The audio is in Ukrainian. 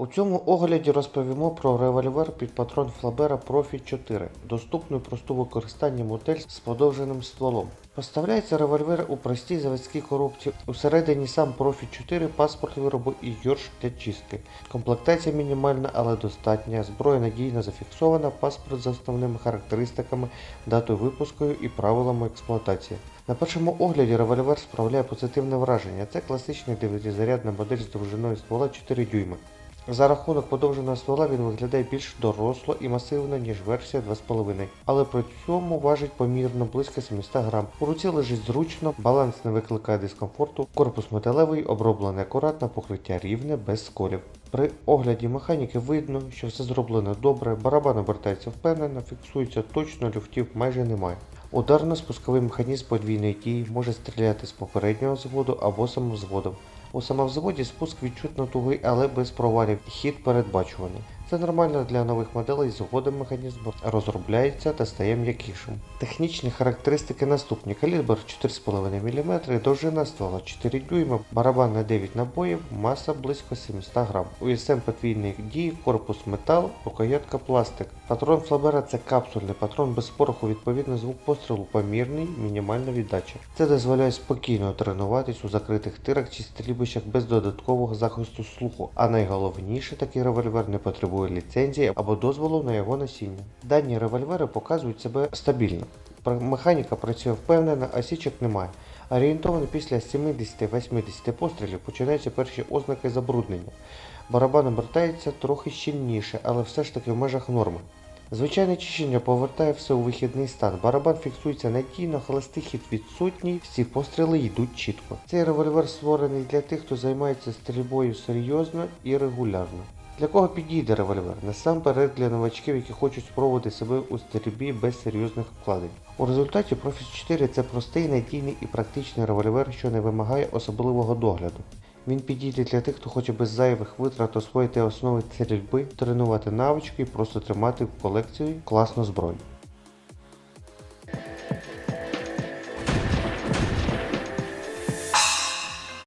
У цьому огляді розповімо про револьвер під патрон Флабера Profi 4, доступну і просту використання модель з подовженим стволом. Поставляється револьвер у простій заводській коробці. Усередині сам Profi 4, паспорт виробу і йорш для чистки. Комплектація мінімальна, але достатня. Зброя надійно зафіксована, паспорт з основними характеристиками, датою випуску і правилами експлуатації. На першому огляді револьвер справляє позитивне враження. Це класична 9-зарядна модель з довжиною ствола 4 дюйми. За рахунок подовженого ствола він виглядає більш доросло і масивно, ніж версія 2,5, але при цьому важить помірно близько 700 грам. У руці лежить зручно, баланс не викликає дискомфорту, корпус металевий, оброблений акуратно, покриття рівне, без сколів. При огляді механіки видно, що все зроблено добре, барабан обертається впевнено, фіксується точно, люфтів майже немає. Ударно-спусковий механізм подвійної дії може стріляти з попереднього взводу або самовзводом. У самовзводі спуск відчутно тугий, але без провалів, хід передбачуваний. Це нормально для нових моделей, згодом механізм розробляється та стає м'якішим. Технічні характеристики наступні: калібр 4,5 мм, довжина ствола 4 дюйма, барабан на 9 набоїв, маса близько 700 грам. УСМ подвійних дій, корпус метал, рукоятка пластик. Патрон Флабера це капсульний патрон без пороху, відповідно звук пострілу помірний, мінімальна віддача. Це дозволяє спокійно тренуватись у закритих тирах чи стрільбищах без додаткового захисту слуху, а найголовніше такий револьвер не потребує ліцензії або дозволу на його носіння. Дані револьвери показують себе стабільно. Механіка працює впевнено, а січок немає. Орієнтовно після 70-80 пострілів починаються перші ознаки забруднення. Барабан обертається трохи щільніше, але все ж таки в межах норми. Звичайне чищення повертає все у вихідний стан. Барабан фіксується надійно, холостий хід відсутній, всі постріли йдуть чітко. Цей револьвер створений для тих, хто займається стрільбою серйозно і регулярно. Для кого підійде револьвер? Насамперед для новачків, які хочуть спробувати себе у стрільбі без серйозних вкладень. У результаті Profis 4 це простий, надійний і практичний револьвер, що не вимагає особливого догляду. Він підійде для тих, хто хоче без зайвих витрат освоїти основи стрільби, тренувати навички і просто тримати в колекції класну зброю.